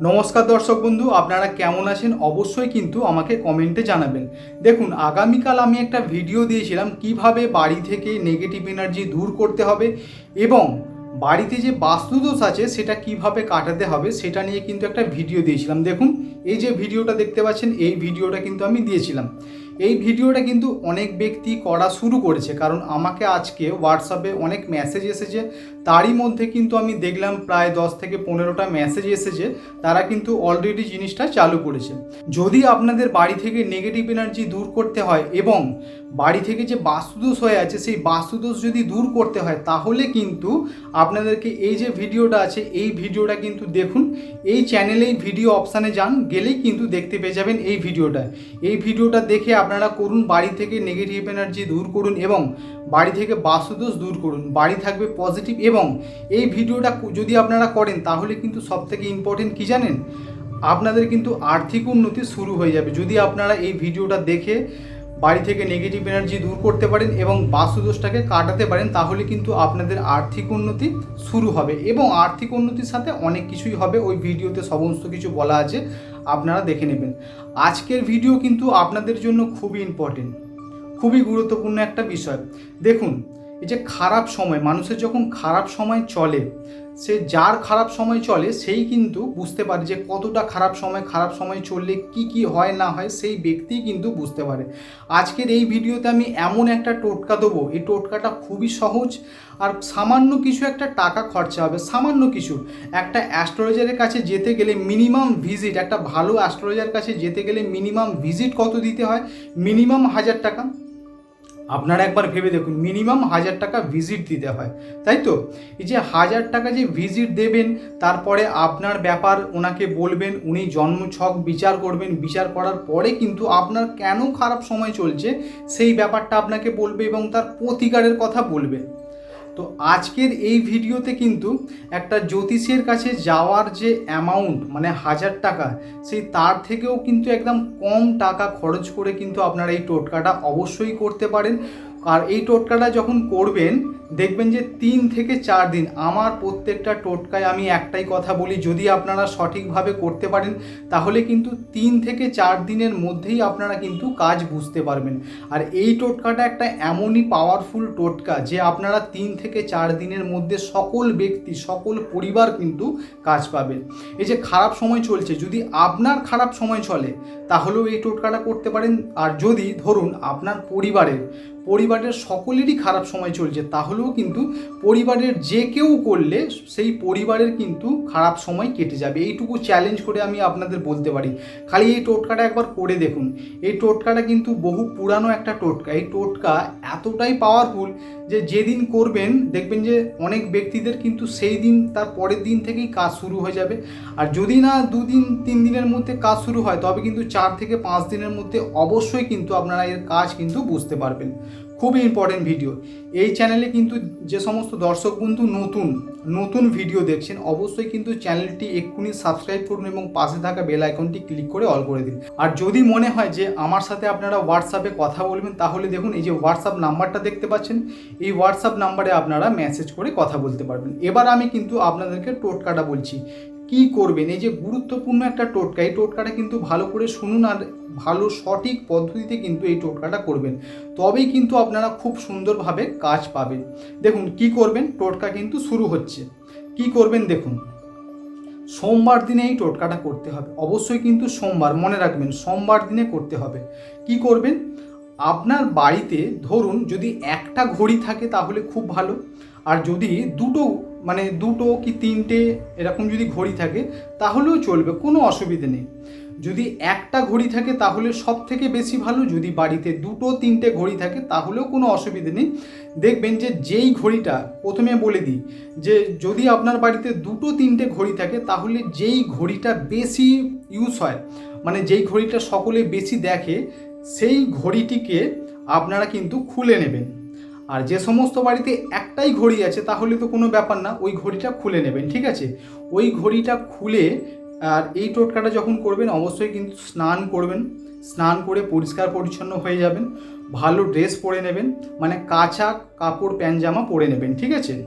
নমস্কার দর্শক বন্ধু, আপনারা কেমন আছেন? অবশ্যই কিন্তু আমাকে কমেন্টে জানাবেন। দেখুন, আগামীকাল আমি একটা ভিডিও দিয়েছিলাম কীভাবে বাড়ি থেকে নেগেটিভ এনার্জি দূর করতে হবে এবং বাড়িতে যে বাস্তুদোষ আছে, সেটা কীভাবে কাটাতে হবে, সেটা নিয়ে কিন্তু একটা ভিডিও দিয়েছিলাম। দেখুন, এই যে ভিডিওটা দেখতে পাচ্ছেন, এই ভিডিওটা কিন্তু আমি দিয়েছিলাম। এই ভিডিওটা কিন্তু অনেক ব্যক্তি করা শুরু করেছে, কারণ আমাকে আজকে হোয়াটসঅ্যাপে অনেক মেসেজ এসেছে। তারই মধ্যে কিন্তু আমি দেখলাম প্রায় দশ থেকে পনেরোটা মেসেজ এসেছে, তারা কিন্তু অলরেডি জিনিসটা চালু করেছে। যদি আপনাদের বাড়ি থেকে নেগেটিভ এনার্জি দূর করতে হয় এবং বাড়ি থেকে যে বাস্তুদোষ হয়ে আছে, সেই বাস্তুদোষ যদি দূর করতে হয়, তাহলে কিন্তু আপনাদেরকে এই যে ভিডিওটা আছে, এই ভিডিওটা কিন্তু দেখুন। এই চ্যানেলেই ভিডিও অপশানে যান, গেলেই কিন্তু দেখতে পেয়ে যাবেন এই ভিডিওটা। এই ভিডিওটা দেখে আপনারা করুন, বাড়ি থেকে নেগেটিভ এনার্জি দূর করুন এবং বাড়ি থেকে বাস্তুদোষ দূর করুন। বাড়ি থাকবে পজিটিভ এবং এই ভিডিওটা যদি আপনারা করেন, তাহলে কিন্তু সবথেকে ইম্পর্টেন্ট কী জানেন? আপনাদের কিন্তু আর্থিক উন্নতি শুরু হয়ে যাবে। যদি আপনারা এই ভিডিওটা দেখে বাড়ি থেকে নেগেটিভ এনার্জি দূর করতে পারেন এবং বাস্তুদোষটাকে কাটাতে পারেন, তাহলে কিন্তু আপনাদের আর্থিক উন্নতি শুরু হবে এবং আর্থিক উন্নতির সাথে অনেক কিছুই হবে। ওই ভিডিওতে সমস্ত কিছু বলা আছে, আপনারা দেখে নেবেন। আজকের ভিডিও কিন্তু আপনাদের জন্য খুবই ইম্পর্টেন্ট খুবই গুরুত্বপূর্ণ একটা বিষয়। দেখুন এই যে খারাপ সময়, মানুষের যখন খারাপ সময় চলে, সে যার খারাপ সময় চলে, সেই কিন্তু বুঝতে পারে যে কতটা খারাপ সময় খারাপ সময় চললে কি কি হয় না হয়, সেই ব্যক্তি কিন্তু বুঝতে পারে। আজকের এই ভিডিওতে আমি এমন একটা টোটকা দেবো। এই টোটকাটা খুবই সহজ আর সামান্য কিছু একটা টাকা খরচা হবে, সামান্য কিছু। একটা অ্যাস্ট্রোলজারের কাছে যেতে গেলে মিনিমাম ভিজিট, একটা ভালো অ্যাস্ট্রোলজার কাছে যেতে গেলে মিনিমাম ভিজিট কত দিতে হয়? মিনিমাম হাজার টাকা। আপনারা একবার ভেবে দেখুন মিনিমাম হাজার টাকা ভিজিট দিতে হয়, তাই তো? এই যে হাজার টাকা যে ভিজিট দেবেন, তারপরে আপনার ব্যাপার ওনাকে বলবেন, উনি জন্মছক, বিচার করবেন, বিচার করার পরে কিন্তু আপনার কেন খারাপ সময় চলছে, সেই ব্যাপারটা আপনাকে বলবে এবং তার প্রতিকারের কথা বলবে। তো আজকের এই ভিডিওতে কিন্তু একটা জ্যোতিষের কাছে যাওয়ার যে অ্যামাউন্ট মানে হাজার টাকা, সেই তার থেকেও কিন্তু একদম কম টাকা খরচ করে কিন্তু আপনারা এই টোটকাটা অবশ্যই করতে পারেন। আর এই টোটকাটা যখন করবেন, দেখবেন যে তিন থেকে চার দিন, আমার প্রত্যেকটা টোটকায় আমি একটাই কথা বলি, যদি আপনারা সঠিকভাবে করতে পারেন, তাহলে কিন্তু তিন থেকে চার দিনের মধ্যেই আপনারা কিন্তু কাজ বুঝতে পারবেন। আর এই টোটকাটা একটা এমনই পাওয়ারফুল টোটকা যে আপনারা তিন থেকে চার দিনের মধ্যে সকল ব্যক্তি, সকল পরিবার কিন্তু কাজ পাবে এই যে খারাপ সময় চলছে, যদি আপনার খারাপ সময় চলে, তাহলেও এই টোটকাটা করতে পারেন। আর যদি, ধরুন, আপনার পরিবারের পরিবারের সকলেরই খারাপ সময় চলছে, তাহলেও কিন্তু পরিবারের যে কেউ করলে সেই পরিবারের কিন্তু খারাপ সময় কেটে যাবে। এইটুকু চ্যালেঞ্জ করে আমি আপনাদের বলতে পারি। খালি এই টোটকাটা একবার করে দেখুন। এই টোটকাটা কিন্তু বহু পুরানো একটা টোটকা। এই টোটকা এতটাই পাওয়ারফুল যে যেদিন করবেন, দেখবেন যে অনেক ব্যক্তিদের কিন্তু সেই দিন তার পরের দিন থেকেই কাজ শুরু হয়ে যাবে। আর যদি না দুদিন, তিন দিনের মধ্যে কাজ শুরু হয়, তবে কিন্তু চার থেকে পাঁচ দিনের মধ্যে অবশ্যই কিন্তু আপনারা এর কাজ কিন্তু বুঝতে পারবেন। খুবই ইম্পর্টেন্ট ভিডিও এই চ্যানেলে কিন্তু যে সমস্ত দর্শক বন্ধু নতুন নতুন ভিডিও দেখছেন, অবশ্যই কিন্তু চ্যানেলটি এক্ষুনি সাবস্ক্রাইব করুন এবং পাশে থাকা বেল আইকনটি ক্লিক করে অল করে দিন। আর যদি মনে হয় যে আমার সাথে আপনারা হোয়াটসঅ্যাপে কথা বলবেন, তাহলে দেখুন এই যে হোয়াটসঅ্যাপ নাম্বারটা দেখতে পাচ্ছেন, এই হোয়াটসঅ্যাপ নাম্বারে আপনারা মেসেজ করে কথা বলতে পারবেন। এবার আমি কিন্তু আপনাদেরকে টোটকাটা বলছি। কি করবেন? এই যে গুরুত্বপূর্ণ একটা টোটকা, এই টোটকাটা কিন্তু ভালো করে শুনুন আর ভালো সঠিক পদ্ধতিতে কিন্তু এই টোটকাটা করবেন। তবেই কিন্তু আপনারা খুব সুন্দরভাবে কাজ পাবেন। দেখুন কি করবেন? টোটকা কিন্তু শুরু হচ্ছে। কি করবেন দেখুন? সোমবার দিনে এই টোটকাটা করতে হবে। অবশ্যই কিন্তু সোমবার, মনে রাখবেন, সোমবার দিনে করতে হবে। কি করবেন? আপনার বাড়িতে ধরুন যদি একটা ঘড়ি থাকে তাহলে খুব ভালো। আর যদি দুটো মানে দুটো কি তিনটে এরকম যদি ঘড়ি থাকে, তাহলেও চলবে, কোনো অসুবিধে নেই। যদি একটা ঘড়ি থাকে, তাহলে সব থেকে বেশি ভালো, যদি বাড়িতে দুটো তিনটে ঘড়ি থাকে, তাহলেও কোনো অসুবিধে নেই। দেখবেন যে যেই ঘড়িটা, প্রথমে বলে দিই যে যদি আপনার বাড়িতে দুটো তিনটে ঘড়ি থাকে, তাহলে যেই ঘড়িটা বেশি ইউজ হয় মানে যেই ঘড়িটা সকলে বেশি দেখে, সেই ঘড়িটিকে আপনারা কিন্তু খুলে নেবেন। আর যে সমস্ত বাড়িতে একটাই ঘড়ি আছে, তাহলে তো কোনো ব্যাপার না, ওই ঘড়িটা খুলে নেবেন, ঠিক আছে? ওই ঘড়িটা খুলে, আর এই টোটকাটা যখন করবেন, অবশ্যই কিন্তু স্নান করবেন, স্নান করে পরিষ্কার পরিচ্ছন্ন হয়ে যাবেন, ভালো ড্রেস পরে নেবেন মানে কাঁচা কাপড়, প্যান্ট, জামা পরে নেবেন, ঠিক আছে?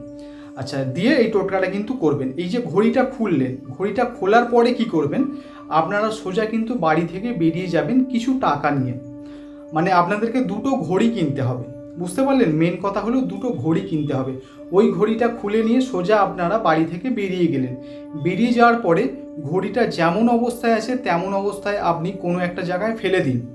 আচ্ছা দিয়ে এই টোটকাটা কিন্তু করবেন। এই যে ঘড়িটা খুললেন, ঘড়িটা খোলার পরে কি করবেন? আপনারা সোজা কিন্তু বাড়ি থেকে বেরিয়ে যাবেন কিছু টাকা নিয়ে। মানে আপনাদেরকে দুটো ঘড়ি কিনতে হবে। বুঝতে পারলেন? মেন কথা হলো দুটো ঘড়ি কিনতে হবে। ওই ঘড়িটা খুলে নিয়ে সোজা আপনারা বাড়ি থেকে বেরিয়ে গেলেন। বেরিয়ে যাওয়ার পরে ঘড়িটা যেমন অবস্থায় আছে, তেমন অবস্থায় আপনি কোনো একটা জায়গায় ফেলে দিন।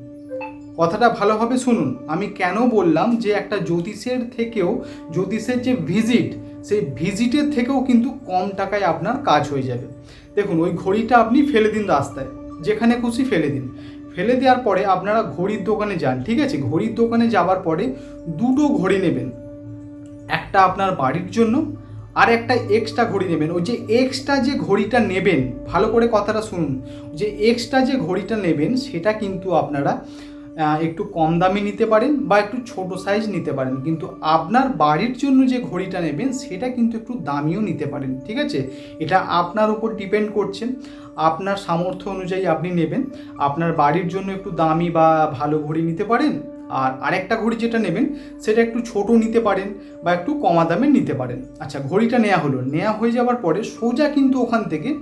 কথাটা ভালোভাবে শুনুন। আমি কেন বললাম যে একটা জ্যোতিষের থেকেও, জ্যোতিষের যে ভিজিট সেই ভিজিটের থেকেও কিন্তু কম টাকায় আপনার কাজ হয়ে যাবে। দেখুন, ওই ঘড়িটা আপনি ফেলে দিন রাস্তায়। যেখানে খুশি ফেলে দিন। ফেলে দেওয়ার পরে আপনারা ঘড়ির দোকানে যান, ঠিক আছে? ঘড়ির দোকানে যাওয়ার পরে দুটো ঘড়ি নেবেন। একটা আপনার বাড়ির জন্য আর একটা এক্সট্রা ঘড়ি নেবেন। ওই যে এক্সট্রা যে ঘড়িটা নেবেন, ভালো করে কথাটা শুনুন। যে এক্সট্রা যে ঘড়িটা নেবেন, সেটা কিন্তু আপনারা একটু কম দামে নিতে পারেন বা একটু ছোট সাইজ নিতে পারেন। কিন্তু আপনার বাড়ির জন্য যে ঘড়িটা নেবেন, সেটা কিন্তু একটু দামিও নিতে পারেন, ঠিক আছে? এটা আপনার উপর ডিপেন্ড করছে। আপনার সামর্থ্য অনুযায়ী আপনি নেবেন। আপনার বাড়ির জন্য একটু দামি বা ভালো ঘড়ি নিতে পারেন। আর আরেকটা ঘড়ি যেটা নেবেন, সেটা একটু ছোট নিতে পারেন বা একটু কমা দামে নিতে পারেন। আচ্ছা ঘড়িটা নেওয়া হলো। নেওয়া হয়ে যাওয়ার পরে সোজা কিন্তু ওখান থেকে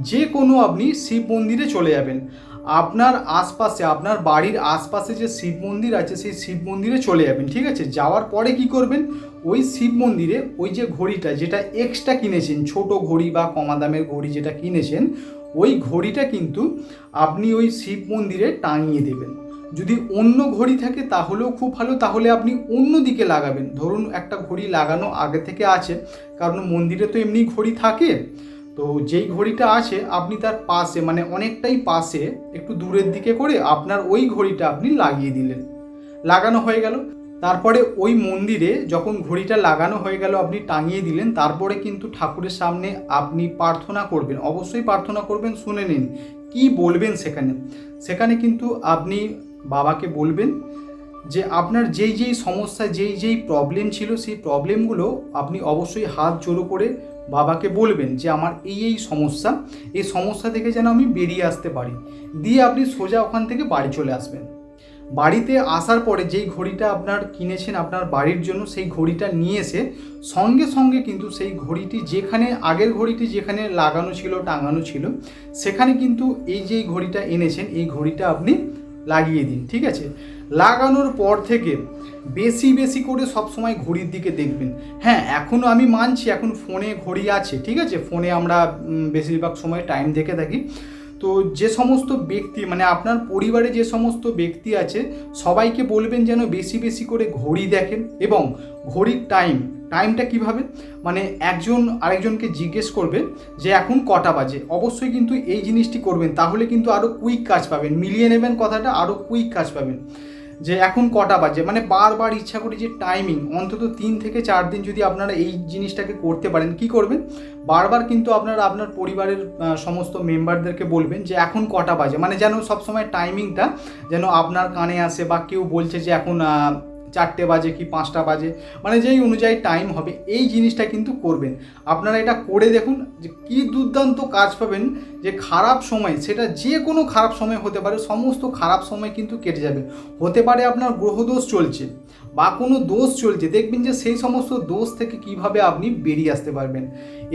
যে কোনো আপনি শিব মন্দিরে চলে যাবেন। আপনার আশপাশে, আপনার বাড়ির আশপাশে যে শিব মন্দির আছে, সেই শিব মন্দিরে চলে যাবেন, ঠিক আছে? যাওয়ার পরে কি করবেন? ওই শিব মন্দিরে ওই যে ঘড়িটা, যেটা এক্সট্রা কিনেছেন, ছোট ঘড়ি বা কমা দামের ঘড়ি যেটা কিনেছেন, ওই ঘড়িটা কিন্তু আপনি ওই শিব মন্দিরে টাঙিয়ে দেবেন। যদি অন্য ঘড়ি থাকে তাহলেও খুব ভালো, তাহলে আপনি অন্য দিকে লাগাবেন। ধরুন একটা ঘড়ি লাগানো আগে থেকে আছে, কারণ মন্দিরে তো এমনি ঘড়ি থাকে। তো যেই ঘড়িটা আছে, আপনি তার পাশে মানে অনেকটাই পাশে, একটু দূরের দিকে করে আপনার ওই ঘড়িটা আপনি লাগিয়ে দিলেন। লাগানো হয়ে গেল। তারপরে ওই মন্দিরে যখন ঘড়িটা লাগানো হয়ে গেল, আপনি টাঙিয়ে দিলেন, তারপরে কিন্তু ঠাকুরের সামনে আপনি প্রার্থনা করবেন। অবশ্যই প্রার্থনা করবেন, শুনে নিন। কি বলবেন সেখানে? সেখানে কিন্তু আপনি বাবাকে বলবেন যে আপনার যেই যেই সমস্যা, যেই যেই প্রবলেম ছিল, সেই প্রবলেমগুলো আপনি অবশ্যই হাত জোড়ো করে বাবাকে বলবেন যে আমার এই এই সমস্যা এই সমস্যা থেকে যেন আমি বেরিয়ে আসতে পারি। দিয়ে আপনি সোজা ওখান থেকে বাড়ি চলে আসবেন। বাড়িতে আসার পরে যেই ঘড়িটা আপনার কিনেছেন, আপনার বাড়ির জন্য সেই ঘড়িটা নিয়ে এসে সঙ্গে সঙ্গে কিন্তু সেই ঘড়িটি যেখানে, আগের ঘড়িটি যেখানে লাগানো ছিল, টাঙানো ছিল, সেখানে কিন্তু এই যে ঘড়িটা এনেছেন, এই ঘড়িটা আপনি লাগিয়ে দিন, ঠিক আছে? লাগানোর পর থেকে বেশি বেশি করে সবসময় ঘড়ির দিকে দেখবেন। হ্যাঁ এখনও আমি মানছি, এখন ফোনে ঘড়ি আছে, ঠিক আছে? ফোনে আমরা বেশিরভাগ সময় টাইম দেখে থাকি। তো যে সমস্ত ব্যক্তি মানে আপনার পরিবারে যে সমস্ত ব্যক্তি আছে, সবাইকে বলবেন যেন বেশি বেশি করে ঘড়ি দেখেন এবং ঘড়ির টাইম টাইমটা কীভাবে? মানে একজন আরেকজনকে জিজ্ঞেস করবে যে এখন কটা বাজে? অবশ্যই কিন্তু এই জিনিসটি করবেন, তাহলে কিন্তু আরও কুইক কাজ পাবেন। মিলিয়ে নেবেন কথাটা আরও কুইক কাজ পাবেন। যে এখন কটা বাজে? মানে বারবার ইচ্ছা করি যে টাইমিং অন্তত তিন থেকে চার দিন যদি আপনারা এই জিনিসটাকে করতে পারেন, কি করবেন? বারবার কিন্তু আপনারা আপনার পরিবারের সমস্ত মেম্বারদেরকে বলবেন যে এখন কটা বাজে? মানে যেন সবসময় টাইমিংটা যেন আপনার কানে আসে বা কেউ বলছে যে এখন চারটে বাজে কি পাঁচটা বাজে মানে যেই অনুযায়ী টাইম হবে, এই জিনিসটা কিন্তু করবেন। আপনারা এটা করে দেখুন যে কী দুর্দান্ত কাজ পাবেন, যে খারাপ সময়, সেটা যে কোনো খারাপ সময় হতে পারে, সমস্ত খারাপ সময় কিন্তু কেটে যাবে। হতে পারে আপনার গ্রহদোষ চলছে বা কোনো দোষ চলছে, দেখবেন যে সেই সমস্ত দোষ থেকে কীভাবে আপনি বেরিয়ে আসতে পারবেন।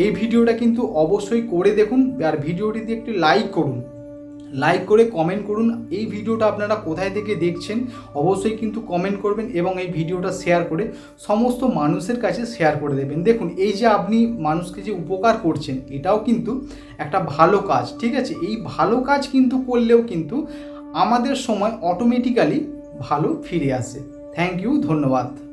এই ভিডিওটা কিন্তু অবশ্যই করে দেখুন আর ভিডিওটিতে একটি লাইক করুন। লাইক করে কমেন্ট করুন। এই ভিডিওটা আপনারা কোথায় থেকে দেখছেন, অবশ্যই কিন্তু কমেন্ট করবেন এবং এই ভিডিওটা শেয়ার করে সমস্ত মানুষের কাছে শেয়ার করে দেবেন। দেখুন, এই যে আপনি মানুষকে যে উপকার করছেন, এটাও কিন্তু একটা ভালো কাজ, ঠিক আছে? এই ভালো কাজ কিন্তু করলেও কিন্তু আমাদের সময় অটোমেটিক্যালি ভালো ফিরে আসে। থ্যাংক ইউ ধন্যবাদ।